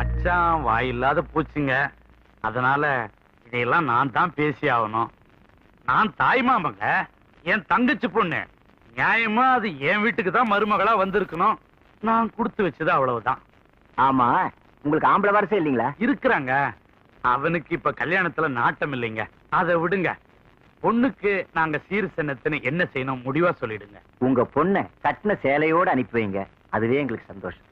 மச்சான் வாயில்லாத பூச்சிங்க. அதனால இதையெல்லாம் நான் தான் பேசி ஆகணும். நான் தாய் மாமங்க என் தங்கச்சி பொண்ணு. நியாயமா அது என் வீட்டுக்கு தான் மருமகளா வந்திருக்கணும். நான் கொடுத்து வச்சது அவ்வளவுதான். ஆமா உங்களுக்கு ஆம்பளை வரசே இல்லீங்களா? இருக்கிறாங்க. அவனுக்கு இப்ப கல்யாணத்துல நாட்டம் இல்லைங்க. அதை விடுங்க. பொண்ணுக்கு நாங்க சீர் சின்னத்துன்னு என்ன செய்யணும் முடிவா சொல்லிடுங்க. உங்க பொண்ணை கட்டின சேலையோட அனுப்பி வைங்க. அதுவே எங்களுக்கு சந்தோஷம்.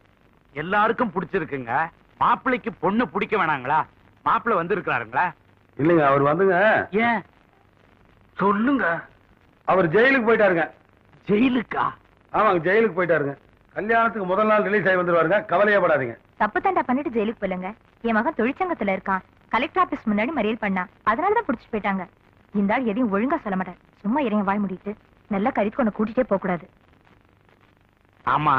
எல்லாருக்கும் பிடிச்சிருக்குங்க. மாப்பிள்ளைக்கு பொண்ணு பிடிக்க வேணாங்களா? மாப்பிள்ளை வந்திருக்கிறாருங்களா? இல்லைங்க அவர் வந்துங்க. ஏன்? சொல்லுங்க. அவர் ஜெயிலுக்கு போயிட்டாருங்க. ஜெயிலுக்கா? ஆமாங்க ஜெயிலுக்கு போயிட்டாருங்க. கல்யாணத்துக்கு முதல் நாள் ரிலீஸ் ஆகி வந்துருவாருங்க. கவலையே படாதீங்க தப்பு தண்டா பண்ணிட்டு ஜெயிலுக்கு போலங்க என் மகன் தொழிற்சங்கத்துல இருக்கான். கலெக்டர் ஆபீஸ் முன்னாடி மறியல் பண்ணா. அதனாலதான் புடிச்சு போயிட்டாங்க. இந்த ஆள் எதையும் ஒழுங்கா சொல்ல மாட்டேன் சும்மா இறைய வாய் முடிட்டு நல்லா கறிக்கு உன்னை கூட்டிட்டே போக கூடாது ஆமா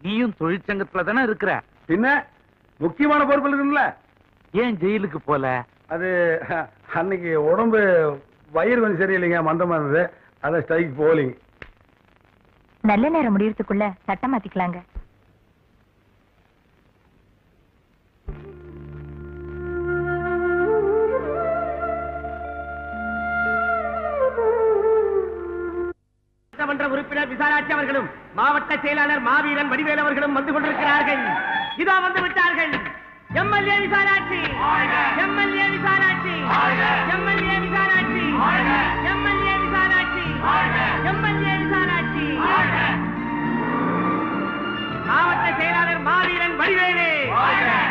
நீயும் தொழிற்சங்கத்துல தானே இருக்கிற. பின்ன? முக்கியமான பொறுப்பு இருக்குல்ல ஏன் ஜெயிலுக்கு போல? அது அன்னைக்கு உடம்பு வயிறு கொஞ்சம் சரியில்லைங்க மந்தமா இருந்தது. அதை ஸ்ட்ரைக் போலிங்க நல்ல நேரம் முடியறதுக்குள்ள சட்டம் மாத்திக்கலாங்க. சட்டமன்ற உறுப்பினர் விசாலாட்சி அவர்களும் மாவட்ட செயலாளர் மாவீரன் வடிவேல் அவர்களும் வந்து கொண்டிருக்கிறார்கள். இதோ வந்து விட்டார்கள். MLA Visalakshi. MLA Visalakshi. MLA Visalakshi. MLA Visalakshi. MLA Visalakshi. மாவட்ட செயலாளர் மாவீரன் வடிவேலு.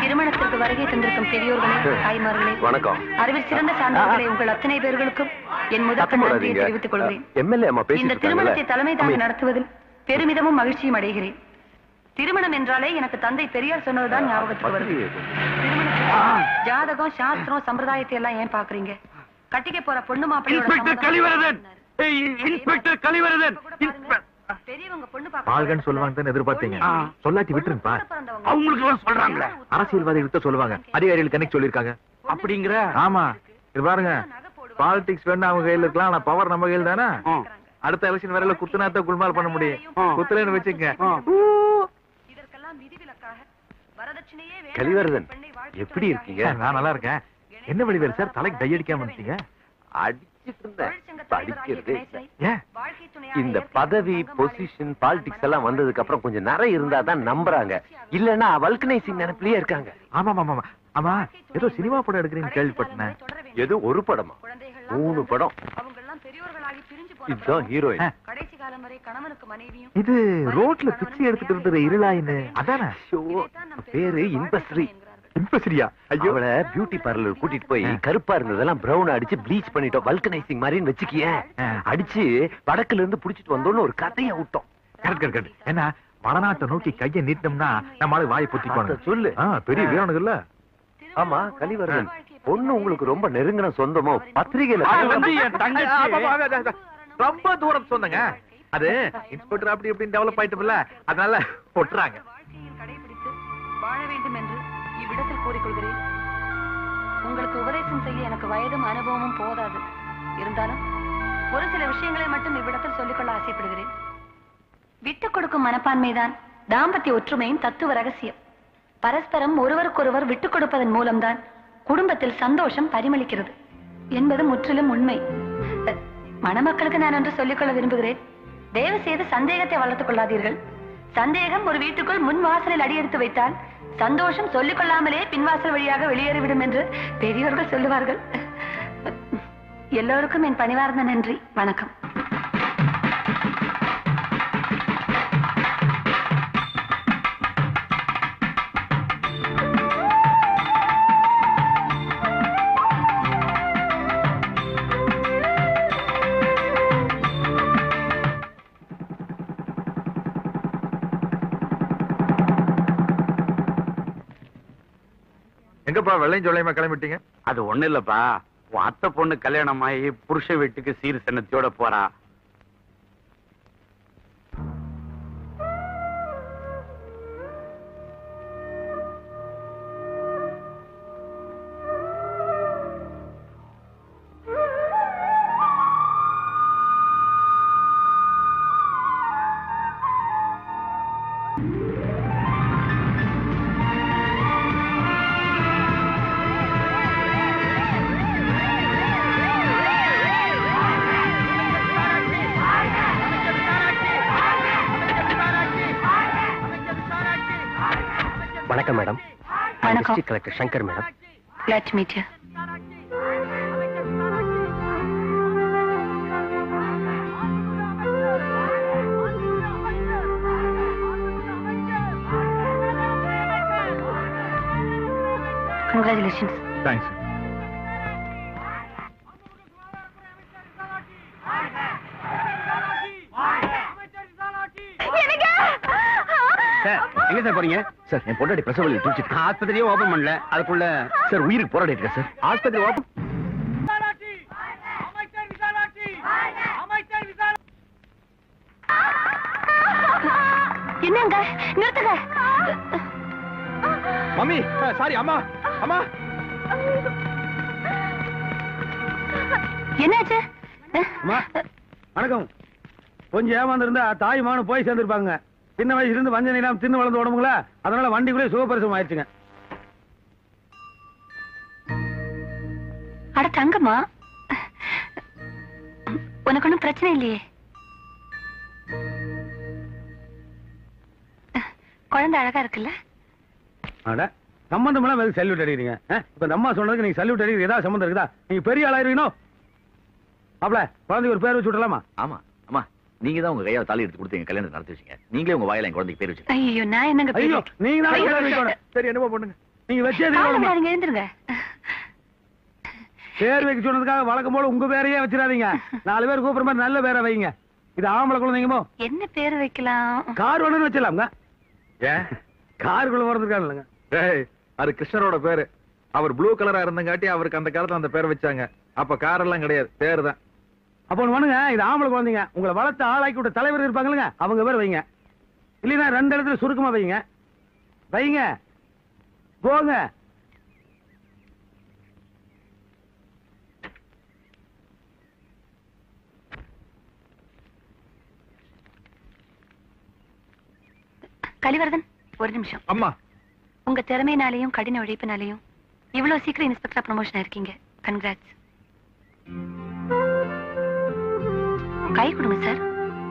திருமணத்திற்கு வருகை தந்திருக்கும் பெரியோர்களே தாய்மார்களே வணக்கம். அறிவில் சிறந்த சான்றோர்களே உங்கள் அத்தனை பேர்களுக்கும் என் முதற்க நன்றியை தெரிவித்துக் கொள்கிறேன். இந்த திருமணத்தை தலைமை தாங்கி நடத்துவதில் பெருமிதமும் மகிழ்ச்சியும் அடைகிறேன். திருமணம் என்றாலே எனக்கு தந்தை பெரியார் சொன்னதுதான் ஞாபகத்துக்கு வருது. ஜாதகம் சாஸ்திரம் சம்பிரதாயத்தை எல்லாம் ஏன் பாக்குறீங்க கட்டிக்க போற பொண்ணு இன்ஸ்பெக்டர் கலிவரதன்! ஏய், இன்ஸ்பெக்டர் கலிவரதன்! மாப்பிள்ளை எதிர்பார்த்தீங்க. சொல்லாட்டி விட்டுருப்பா அவங்களுக்கு எல்லாம் சொல்றாங்களே. அரசியல்வாதிகள் சொல்லுவாங்க. அதிகாரிகள் கணக்கு சொல்லிருக்காங்க அப்படிங்கிற? ஆமா. இது பாருங்க. பாலிடிக்ஸ் வேணா அவங்க கையில இருக்கலாம் ஆனா பவர் நம்ம கையில் தானே. அடுத்த எலெக்ஷன் வரையில குத்துனாத்த குல்மால் பண்ண முடியும். குத்துலன்னு வச்சுக்க கலிவரதன், எப்படி இருக்கீங்க? நான் நல்லா இருக்கேன். என்ன வடிவேல் சார்? தலைக்கு டை அடிக்காம இருந்தீங்க அடிச்சிட்டு இருந்தேன் படிக்கிறதே இந்த பதவி பொசிஷன் பாலிடிக்ஸ் எல்லாம் வந்ததுக்கு அப்புறம் கொஞ்சம் நிறைய இருந்தா தான் நம்புறாங்க. இல்லன்னா வல்கனைசிங் நினைப்பிலேயே இருக்காங்க. ஆமா ஆமா ஆமா ஏதோ சினிமா படம் எடுக்கிறீங்கன்னு கேள்விப்பட்டேன். ஏதோ ஒரு படமா? மூணு படம். இதுதான் ஹீரோயின். காலம் வரை கணவனுக்கு மனைவியும் இது ரோட்ல பிச்சை எடுத்துட்டு இருந்தது இருளாயின்னு. அதானே? பேரு இன்பஸ்ரீ. இன்பசிரியா ஐயோ. அவளை பியூட்டி பார்லர் கூட்டிட்டு போய் கருப்பா இருந்ததெல்லாம் பிரவுன் அடிச்சு ப்ளீச் பண்ணிட்டோம். வல்கனைசிங் மாதிரின்னு வச்சுக்கியேன் ஆ. அடிச்சு வடக்குல இருந்து புடிச்சிட்டு வந்தோன்னு ஒரு கதையை விட்டோம் கரெக்ட் கரெக்ட் ஏன்னா வடநாட்டை நோக்கி கையை நீட்டினோம்னா நம்மளால வாயை பொத்திக்கணும் அத சொல்லு. பெரிய வீரனுங்கல்ல ஆமா கலிவரதன் பொண்ணு உங்களுக்கு ரொம்ப நெருங்கின சொந்தமோ? பத்திரிகையில. ரொம்ப தூரம் சொன்னங்க. அது இன்ஸ்பெக்டர் அப்படி இப்படி டெவலப் ஆயிட்டுல அதனால போட்டுறாங்க கடைபிடித்து வாழ வேண்டும் என்று இவ்விடத்தில் கூறிக்கொள்கிறேன். உங்களுக்கு உபதேசம் செய்ய எனக்கு வயதும் அனுபவமும் போதாது. இருந்தாலும் ஒரு சில விஷயங்களை மட்டும் இவ்விடத்தில் சொல்லிக்கொள்ள ஆசைப்படுகிறேன். விட்டுக் கொடுக்கும் மனப்பான்மைதான் தாம்பத்திய ஒற்றுமையும் தத்துவ ரகசியம். பரஸ்பரம் ஒருவருக்கொருவர் விட்டுக் கொடுப்பதன் மூலம்தான் குடும்பத்தில் சந்தோஷம் பரிமளிக்கிறது என்பது முற்றிலும் உண்மை. மணமக்களுக்கு நான் ஒன்று சொல்லிக்கொள்ள விரும்புகிறேன். தயவு செய்து சந்தேகத்தை வளர்த்துக் கொள்ளாதீர்கள். சந்தேகம் ஒரு வீட்டுக்குள் முன் வாசலில் அடியெடுத்து வைத்தால் சந்தோஷம் சொல்லிக் கொள்ளாமலே பின்வாசல் வழியாக வெளியேறிவிடும் என்று பெரியவர்கள் சொல்லுவார்கள். எல்லோருக்கும் என் பணிவார்ந்த நன்றி. வணக்கம். என்னப்பா வெள்ளையும் சொல்லையுமா கிளம்பிட்டீங்க அது ஒண்ணு இல்லப்பா அத்த பொண்ணு கல்யாணம் ஆகி புருஷ வீட்டுக்கு சீர் சன்னத்தியோட போறா Thank you. Taxi Shankar, madam. Let me meet. Congratulations. Thanks. எங்க சார் போறீங்க? சார் என் பொண்டாடி பிரசவலி தூச்சிட்டு ஆஸ்பத்திரியே ஓபன் பண்ணல. அதுக்குள்ள சார் உயிருக்கு போராடிட்டு இருக்கேன் சார்? ஆஸ்பத்திரி ஓபன் என்னங்க? நிறுத்துங்க. மம்மி சாரி அம்மா அம்மா. என்னாச்சு? அம்மா வணக்கம். கொஞ்சம் ஏமாந்துருந்தா தாய் மானு போய் சேர்ந்திருப்பாங்க. சின்ன வயசுல இருந்து வஞ்சனை இல்லாம தின்னு வளர்ந்து உடம்புங்களா? அதனால வண்டிக்குள்ளே சுகப்பரிசம் ஆயிடுச்சுங்க. அட தங்கம்மா. உனக்கு ஒன்றும் பிரச்சனை இல்லையே. குழந்தை அழகா இருக்குல்ல? அட சம்பந்தம் எல்லாம் வெறும் சல்யூட் அடிக்கிறீங்க? இப்ப இந்த அம்மா சொன்னதுக்கு நீங்க சல்யூட் அடிக்கிறது ஏதாவது சம்பந்தம் இருக்குதா? நீங்க பெரிய ஆளாயிருவீனோ அப்பல குழந்தைக்கு ஒரு பேர் வச்சு விடலாமா ஆமா. நீங்க தான் உங்க கையால தாலி எடுத்து கொடுத்து கல்யாணத்தை நடத்தி வச்சீங்க. நீங்களே உங்க வாயில என் குழந்தைக்கு பேர் வச்சு ஐயோ நான் என்னங்க ஐயோ? நீங்க தான். சரி என்னமோ பண்ணுங்க. நீங்க வச்சே எழுந்துருங்க. பேர் வைக்க சொன்னதுக்காக வழக்கம் போல உங்க பேரையே வச்சிடாதீங்க. நாலு பேர் கூப்பிடுற மாதிரி நல்ல பேரை வைங்க. இது ஆம்பளை குழந்தைங்கமோ? என்ன பேர் வைக்கலாம்? கார் வேணும்னு வச்சிடலாம்ங்க. ஏன்? காருக்குள்ள டேய் அது கிருஷ்ணரோட பேரு. அவர் ப்ளூ கலரா இருந்தங்காட்டி அவருக்கு அந்த காலத்துல அந்த பேரை வச்சாங்க. அப்ப கார் எல்லாம் கிடையாது. பேர் தான் அப்போ ஒண்ணு பண்ணுங்க இது ஆம்பளை குழந்தைங்க. உங்களை வளர்த்து ஆளாக்கி விட்ட தலைவர் இருப்பாங்களுங்க அவங்க பேர் வைங்க. இல்லைன்னா ரெண்டு இடத்துல சுருக்கமா வைங்க. வைங்க. போங்க. கலிவரதன் ஒரு நிமிஷம். அம்மா. உங்க திறமையினாலையும் கடின உழைப்பினாலையும் இவ்வளவு சீக்கிரம் இன்ஸ்பெக்டரா ப்ரமோஷன் இருக்கீங்க கன்கிராட்ஸ் கை கொடுங்க சார்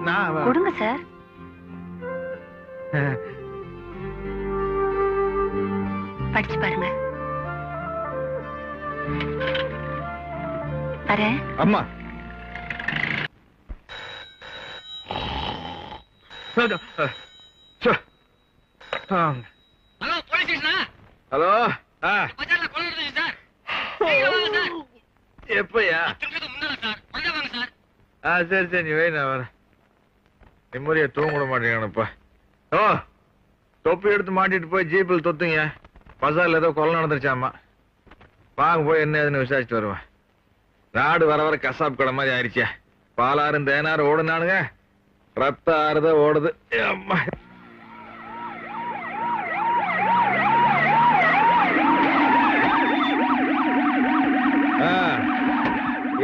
நான் கொடுங்க சார் படிச்சு பாருங்க. வரேன். அம்மா. ஹலோ போலீஸ் ஸ்டேஷனா ஹலோ ஆ. பஜார்ல கொலை நடந்துச்சு சார் சீக்கிரம் வாங்க சார் எப்பயா திரும்பி முன்னால சார் உடனே வாங்க சார் ஆ சரி சரி நீ வை நான் வரேன். நிம்மதியா தூங்க விட மாட்டேங்கானப்பா ஓ தொப்பி எடுத்து மாட்டிட்டு போய் ஜீப்பில் தொத்துங்க. பசாரில் ஏதோ கொலை நடந்துருச்சாமா வாங்க போய் என்ன ஏதுன்னு விசாரிச்சுட்டு வருவேன் நாடு வர வர கசாப் கடை மாதிரி ஆயிடுச்சே. பாலாறும் தேனாறு ஓடுனானுங்க. ரத்த ஆறுத ஓடுது. அம்மா. ஆ,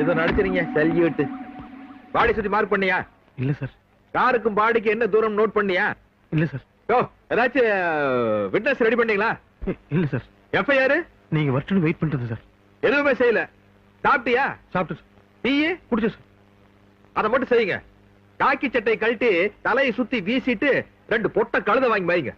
இதை நடிச்சிருங்க சல்யூட்டு பாடி சுத்தி மார்க் பண்ணியா? இல்ல சார் காருக்கும் பாடிக்கு என்ன தூரம் நோட் பண்ணியா? இல்ல சார் யோ ஏதாச்சும் விட்னஸ் ரெடி பண்ணீங்களா இல்ல சார் எஃப்ஐஆர் நீங்க வரட்டுன்னு வெயிட் பண்றது சார் எதுவுமே செய்யல. சாப்பிட்டியா? சாப்பிட்டு டீ? குடிச்சேன் சார் அதை மட்டும் செய்யுங்க. காக்கி சட்டை கழட்டி தலையை சுத்தி வீசிட்டு ரெண்டு பொட்டை கழுத வாங்கி வைங்க.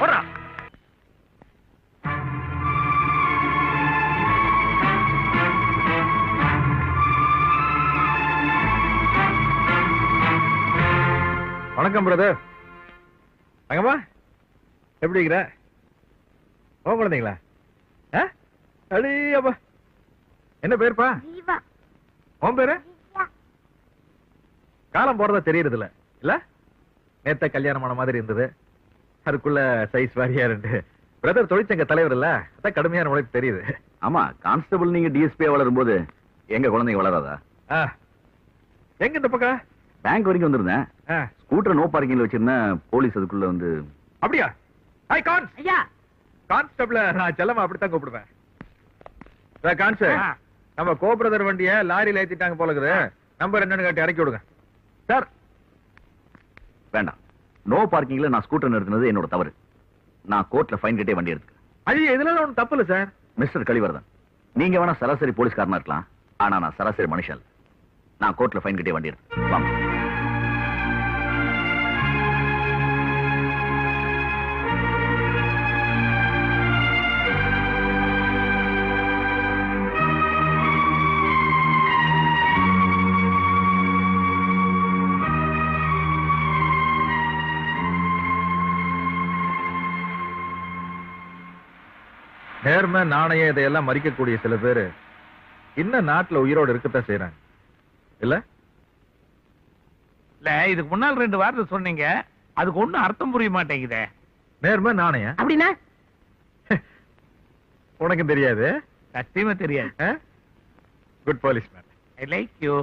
போடா. வணக்கம் பிரதர் தங்கம்மா எப்படி இருக்கிற? ஓ குழந்தைங்களா? அப்பா. என்ன பேருப்பா? உன் பேரு? காலம் போறதா தெரியறது இல்ல? இல்ல நேத்த கல்யாணமான மாதிரி இருந்தது. அதுக்குள்ள சைஸ் வாரியா ரெண்டு. பிரதர் தொழிற்சங்க தலைவர் இல்ல? அதான் கடுமையான உழைப்பு தெரியுது. ஆமா கான்ஸ்டபிள் நீங்க டிஎஸ்பியா வளரும் போது எங்க குழந்தைங்க வளராதா? ஆ. எங்க இந்த பக்கம்? பேங்க் வரைக்கும் வந்திருந்தேன். ஆ. ஸ்கூட்டர் நோ பார்க்கிங்ல வச்சிருந்தேன். போலீஸ் அதுக்குள்ள வந்து அப்படியா? ஹாய் கான்ஸ் ஐயா. கான்ஸ்டபிள நான் செல்லமா அப்படித்தான் கூப்பிடுவேன். சார் கான்ஸ் ஆ. நம்ம கோ பிரதர் வண்டிய லாரியில ஏத்திட்டாங்க போல இருக்குது. நம்பர் என்னன்னு காட்டி இறக்கி விடுங்க. சார் வேண்டாம். நோ பார்க்கிங்ல நான் ஸ்கூட்டர் நிறுத்தினது என்னோட தவறு. நான் கோர்ட்ல ஃபைன் கட்டே வண்டி எடுத்துக்கிறேன் ஐயோ இதெல்லாம் ஒன்றும் தப்பு இல்ல சார் மிஸ்டர் கலிவர்தன் நீங்க வேணா சராசரி போலீஸ்காரனா இருக்கலாம். ஆனா நான் சராசரி மனுஷன். நான் கோர்ட்ல ஃபைன் கட்டே வண்டி எடுத்து வாங்க. நேர்மை நாணயம் இதையெல்லாம் மறிக்கக்கூடிய சில பேரு இன்னும் நாட்டுல உயிரோடு இருக்கத்தான் செய்யறாங்க இல்ல? இல்ல இதுக்கு முன்னால் ரெண்டு வார்த்தை சொன்னீங்க. அதுக்கு ஒண்ணும் அர்த்தம் புரிய மாட்டேங்குதே. நேர்மை நாணயம் அப்படின்னா? உனக்கும் தெரியாது. சத்தியமா தெரியாது. Good police man I like you